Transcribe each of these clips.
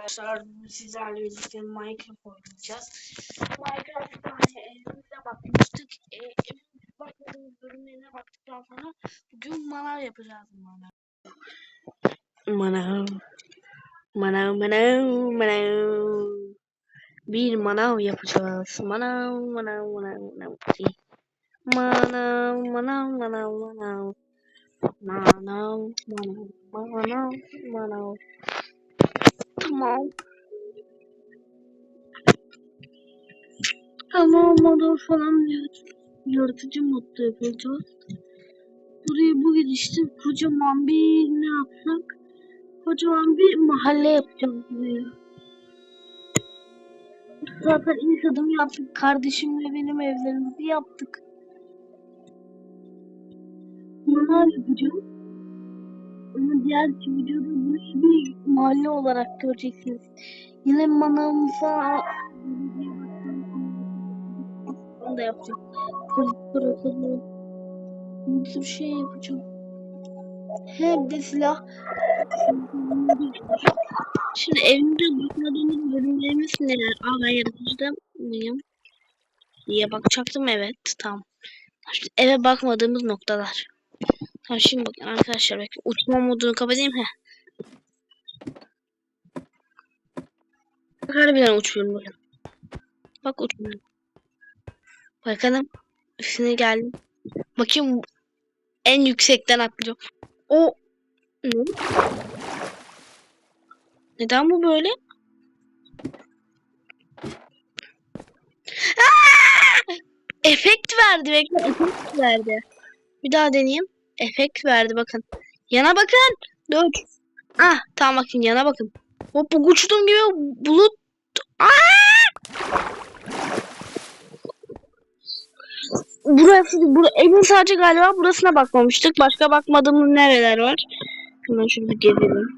arkadaşlar sizlerle birlikte Minecraft oynayacağız. Minecraft'ta hani evimize bakmıştık. E, evimize bakmadığımız bölümlerine baktıktan sonra bugün manav yapacağız manav. Manav. Manav manav manav. Bir manav yapacağız. Manav manav manav manav. Manav manav manav manav. Manav manav manav manav. Tamam. Ama modu falan yarat- yaratıcı modda yapacağız. Buraya bu gidişte kocaman bir ne yapsak? Kocaman bir mahalle yapacağız buraya. Zaten ilk adım yaptık. Kardeşimle benim evlerimizi yaptık. Neler yapacağız? Ama diğer videoda bir mahalle olarak göreceksiniz. Yine manavımıza onu da yapacağım. Bir sürü şey yapacağım. Hem de silah. Şimdi evimde bakmadığımız bölümlerimiz neler? Aa ben yaratıcıda mıyım? diye bakacaktım evet tamam. Şimdi eve bakmadığımız noktalar. Tamam şimdi bakın arkadaşlar bakın uçma modunu kapatayım he. Bak harbiden uçuyorum bakın. Bak uçmuyorum. Bakalım üstüne geldim. Bakayım en yüksekten atlıyorum. O ne? Neden bu böyle? Aa! Efekt verdi bekle efekt verdi. Bir daha deneyeyim. Efekt verdi bakın. Yana bakın. Dur. Ah tamam bakın yana bakın. Hop uçtum gibi bulut. Aa! Burası, bur evin sadece galiba burasına bakmamıştık. Başka bakmadığımız nereler var? Hemen şunu bir gezelim.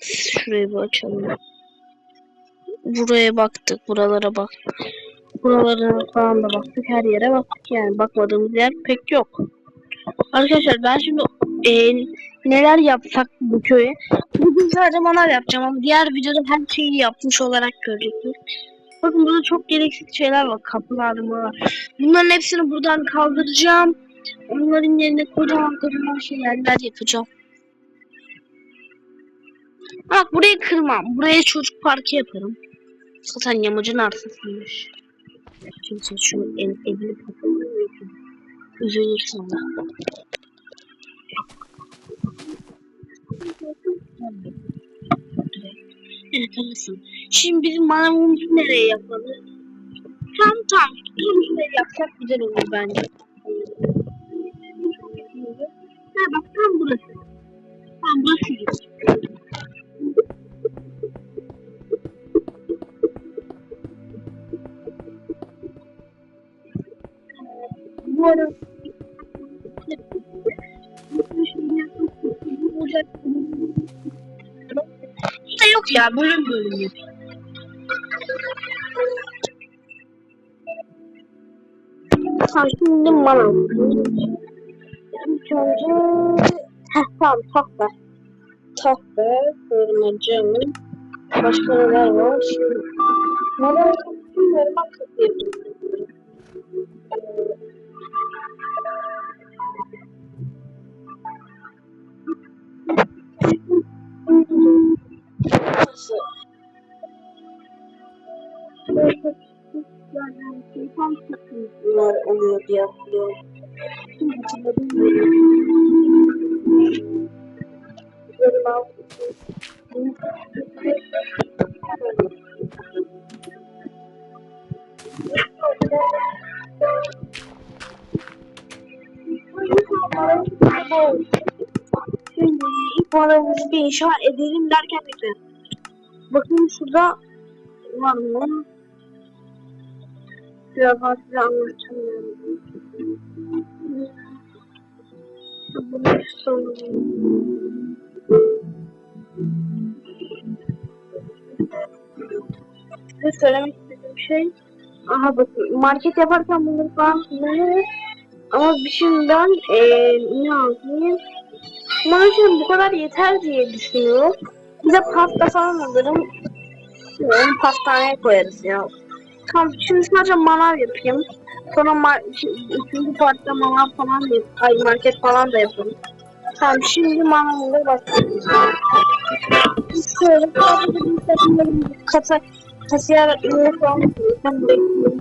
Şurayı bir açalım. Buraya baktık, buralara baktık. Buralara falan da baktık, her yere baktık yani. Bakmadığımız yer pek yok. Arkadaşlar ben şimdi e, neler yapsak bu köye? Bugün sadece manav yapacağım ama diğer videoda her şeyi yapmış olarak göreceksiniz. Bakın burada çok gereksiz şeyler var. Kapılar var. Bunların hepsini buradan kaldıracağım. Onların yerine kocaman kocaman şeyler yapacağım. Bak burayı kırmam. Buraya çocuk parkı yaparım. Zaten yamacın arsasıymış. Kimse şu ev, evini patlamıyor. Üzülür sonra. Evet anlasın. Şimdi bizim manavımızı nereye yapalım? Tam tam. Tam şuraya yapsak güzel olur bence. Ya bölüm bölüm yapıyor. Ha şimdi manav. İlk önce Heh tamam tahta. Tahta, kırmacı. Başka neler var? Bilmiyorum bak kapıyı. Nasıl? Oluyor diye hatırlıyorum. İlk bir inşa edelim derken bekle. Bakın şurada var mı? Biraz daha size anlatacağım yani. Bunu sorayım. Size söylemek istediğim şey Aha bakın market yaparken bunları falan kullanırız. Ama şimdiden eee ne yapayım? Maaşım bu kadar yeter diye düşünüyorum. Bir de pasta falan alırım. Onu pastaneye koyarız ya. Tamam şimdi sadece manav yapayım. Sonra mar- şi- üçüncü partta manav falan da Ay market falan da yapalım. Tamam şimdi manavla başlayalım. Şöyle sadece bir takımların kasa kasiyer ürünü falan ben bekliyorum.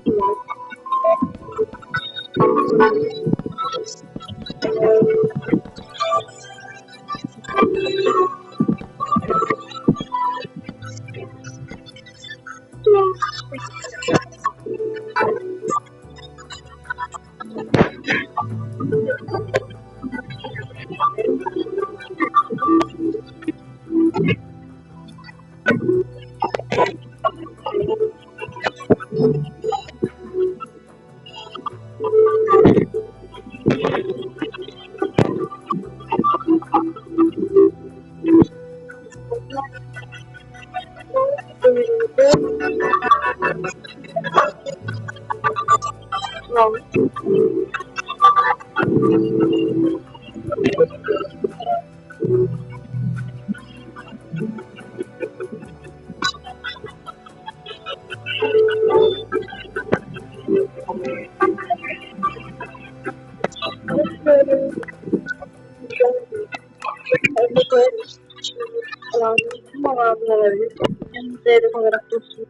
Olarak dursun.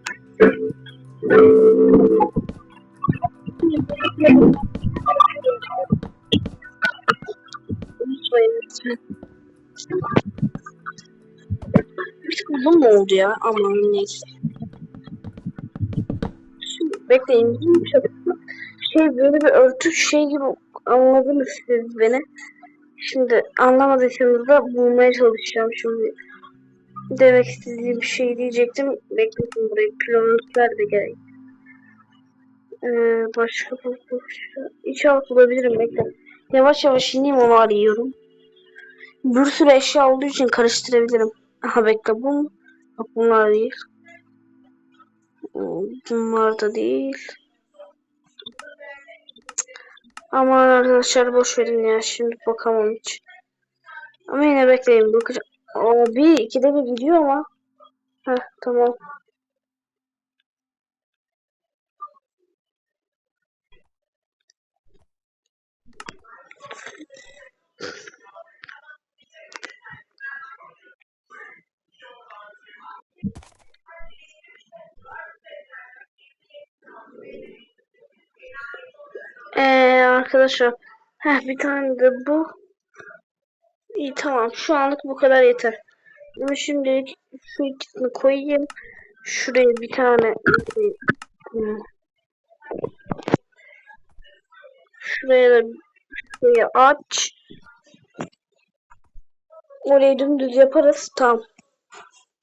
Unutmayın lütfen. Tık uzun oldu ya? Aman neyse. Şimdi bekleyin. Şey, şey böyle bir örtü şey gibi anladınız siz beni. Şimdi anlamadıysanız da bulmaya çalışacağım şimdi. Demek istediğim bir şey diyecektim. Bekleyin burayı. Kilometreler de gerek. Ee, başka başka İnşallah bulabilirim bekle. Yavaş yavaş ineyim onu arıyorum. Bir sürü eşya olduğu için karıştırabilirim. Aha bekle bu mu? Bak bunlar değil. Bunlar da değil. Aman arkadaşlar boş verin ya şimdi bakamam hiç. Ama yine bekleyin bakacağım. Abi ikide bir gidiyor ama. Heh tamam. Ee, arkadaşlar. Heh, bir tane de bu. İyi tamam. Şu anlık bu kadar yeter. Ama şimdilik şu ikisini koyayım. Şuraya bir tane hmm. şuraya da şuraya aç. Orayı dümdüz yaparız. Tamam.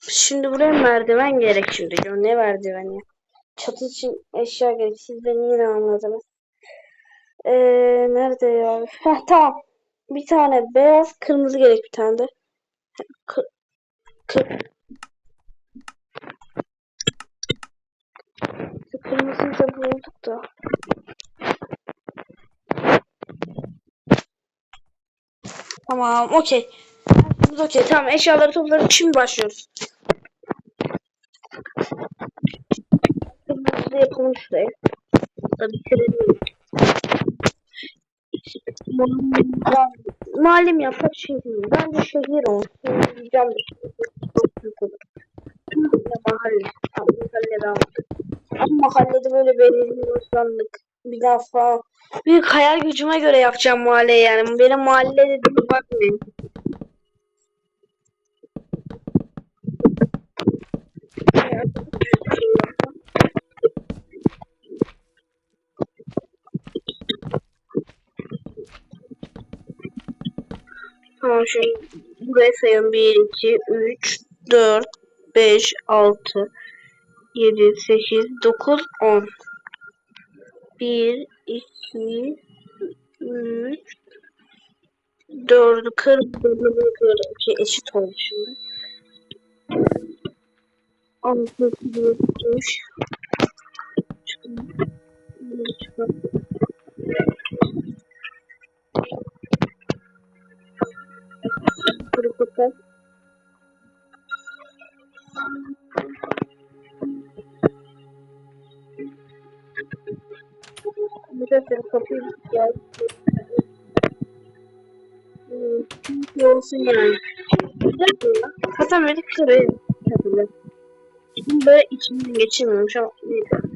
Şimdi buraya merdiven gerek şimdi. Ne merdiven ya? Çatı için eşya gerek. Siz beni yine anladınız. Ee, nerede ya? Heh, tamam. Bir tane beyaz, kırmızı gerek bir tane de. Kı kı Kırmızıyı da bulduk da. Tamam, okey. Okey, tamam. Eşyaları topladık. Şimdi başlıyoruz. Kırmızı yapalım şuraya. Da bitirelim. Mahallim yapmak şehir. Bence şehir olsun. Diyeceğim. Mahalle. Mahalle aldık. Ama mahallede böyle belirli hoşlandık. Bir daha falan. Büyük hayal gücüme göre yapacağım mahalleyi yani. Benim mahallede dediğime bakmayın. Tamam şimdi buraya sayalım. 1, 2, 3, 4, 5, 6, 7, 8, 9, 10. 1, 2, 3, 4'ü kır, 4'ü kır. Şey, eşit oldu şimdi. 6, 7, 3, Kırıklıklar. Bir de seni kapıyı gel. Hmm, olsun yani. Hatta beni kırıyor. Tabii. Böyle içimden geçirmiyormuş ama neyse.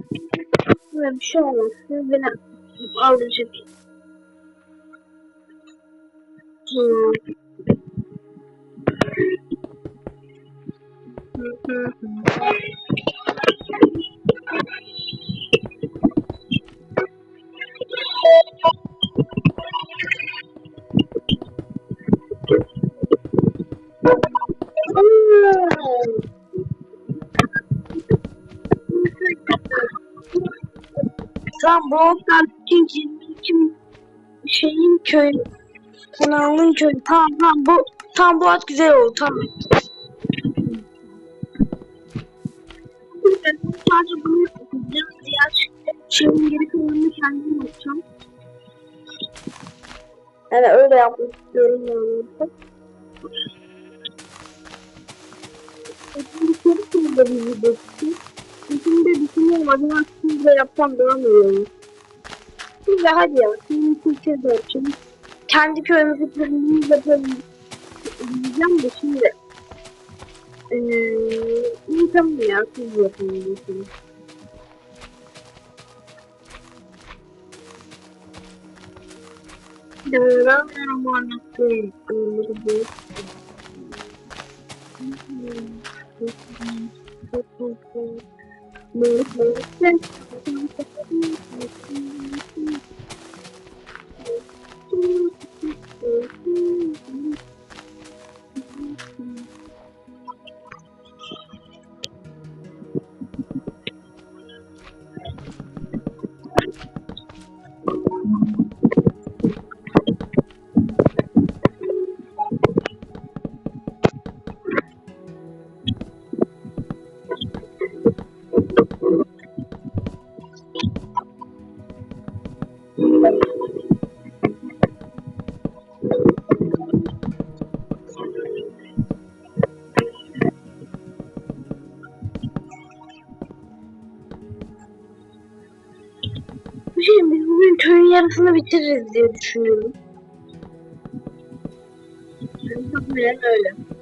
Böyle bir şey olmaz. Siz beni aldıracak. Hmm. Tam Oktay'ın kim şeyin köyü kanalının köyü tamam tamam bu tam bu at güzel oldu tamam. Sadece bunu yapacağım. Diğer şeyin geri kalanını kendim yapacağım. Yani öyle yapmak istiyorum yani. Şimdi soru soruları izleyeceksin. Şimdi düşünüyorum acaba sizle yapsam mı iyi olur? Şimdi hadi ya. Şimdi Türkçe de yapacağım. Kendi köyümüzü kendimiz yapalım. Diyeceğim de şimdi. Eee iyi tamam ya. Siz yapın. diyorsunuz. Bir de ben ben anlattım. Şimdi yarısını bitiririz diye düşünüyorum. Tahminen öyle.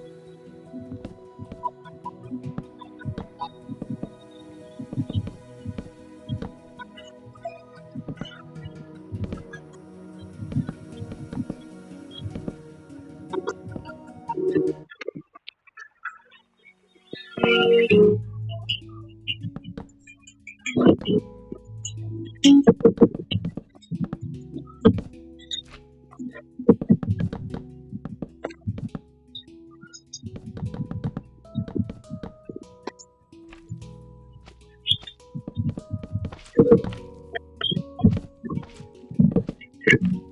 Okay.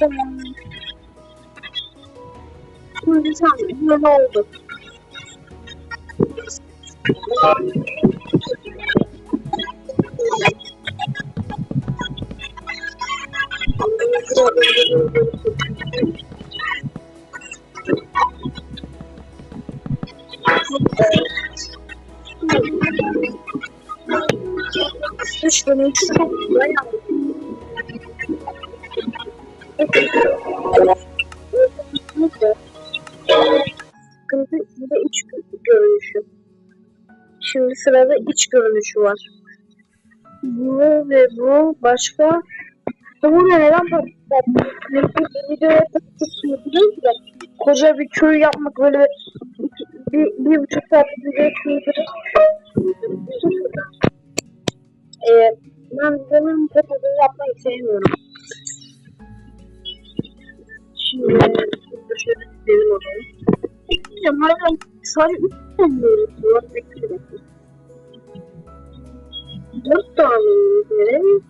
Şimdi tamam, böyle oldu. Sıkıntı bir de iç görünüşü. Şimdi sırada iç görünüşü var. Bu ve bu başka. Bu ne neden patlattı? Videoya takıp da koca bir köy yapmak böyle bir, bir, bir buçuk saat video sürdürüp ee, ben bunun yapmayı sevmiyorum. Şimdi şöyle gidelim oraya. Ya hala sadece üç tane var. Bekleyin. Dört tane verelim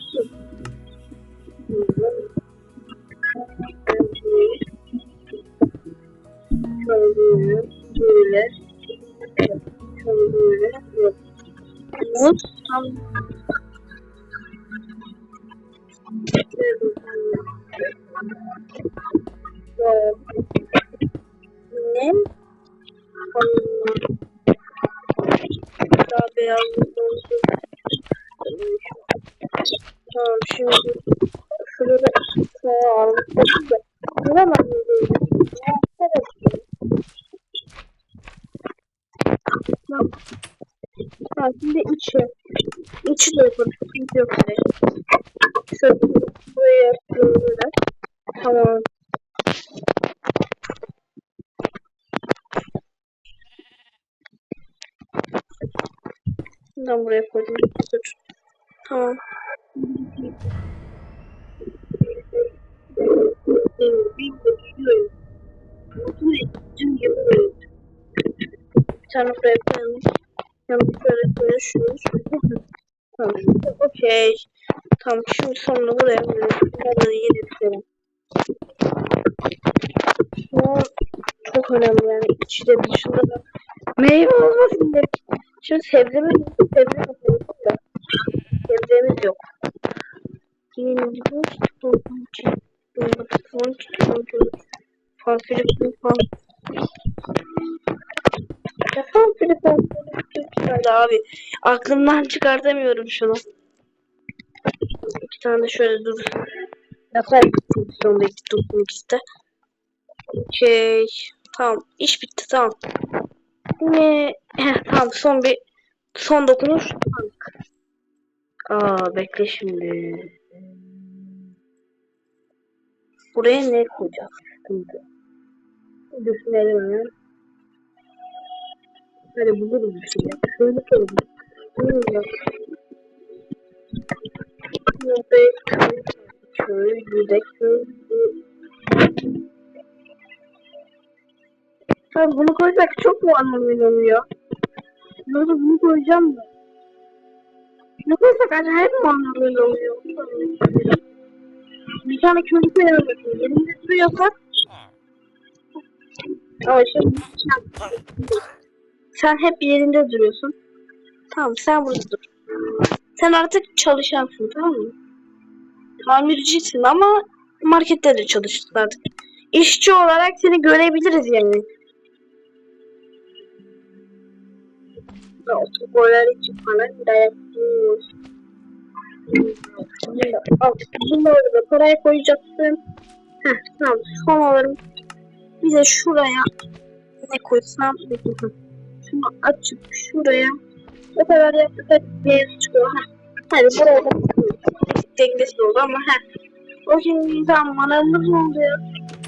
Tamam. Ha, şimdi içi. İçi de yapalım. Sıkıntı yok. Şöyle buraya yapıyorum böyle. Tamam. Ben buraya koydum. Dur. Tamam. Buraya koyalım. Yanlış böyle koyuyorsunuz. Tamam. Okey. Tamam. Şimdi sonra buraya. Bunları yedi bitirelim. Bu çok önemli yani. İçi de dışında da meyve olmasın diye. Şimdi sebzemiz sebze yapıyoruz da. Sebzemiz yok. Yeni bir dolgunç. Dolgunç. Dolgunç. Fanfilipin fan. Ya Hadi abi. Aklımdan çıkartamıyorum şunu. İki tane de şöyle dur. İki dursun ikisi de. Okey. Tamam. iş bitti tamam. Ne? Heh, tamam son bir son dokunuş. Aa bekle şimdi. Buraya ne koyacağız? Düşünelim hemen. Hadi buluruz bir şey. Şöyle. Ne olacak? Köy, köy, köy, yüzek, köy. Tamam bunu koysak çok mu anlamlı oluyor? Böyle bunu koyacağım da. Ne koysak acayip mi anlamlı oluyor? Bir tane köylü koyalım. Elimde duruyorsak. Ama şimdi sen, hep yerinde duruyorsun. Tamam sen burada dur. Sen artık çalışansın tamam mı? Tamircisin ama markette de çalıştın artık. İşçi olarak seni görebiliriz yani. Otoboylar için falan dayak yiyoruz. Şimdi orada parayı koyacaksın. Heh tamam. Son olarak bir de şuraya ne koysam şunu açıp şuraya o kadar yaptık hadi beyaz çıkıyor. Heh. Hani buraya da teknesi oldu ama heh. O şimdi tam manavımız oldu ya.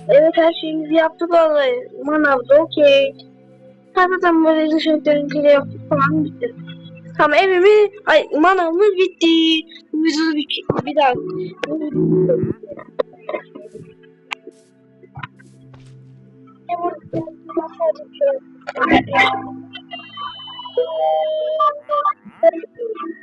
Evet her şeyimizi yaptık vallahi. Manavda okey. Zaten böyle dışarı dönünce yaptık falan bitti. Tamam evimiz, ay manavımız bitti. Biz bir, bir daha. Thank you. Thank you.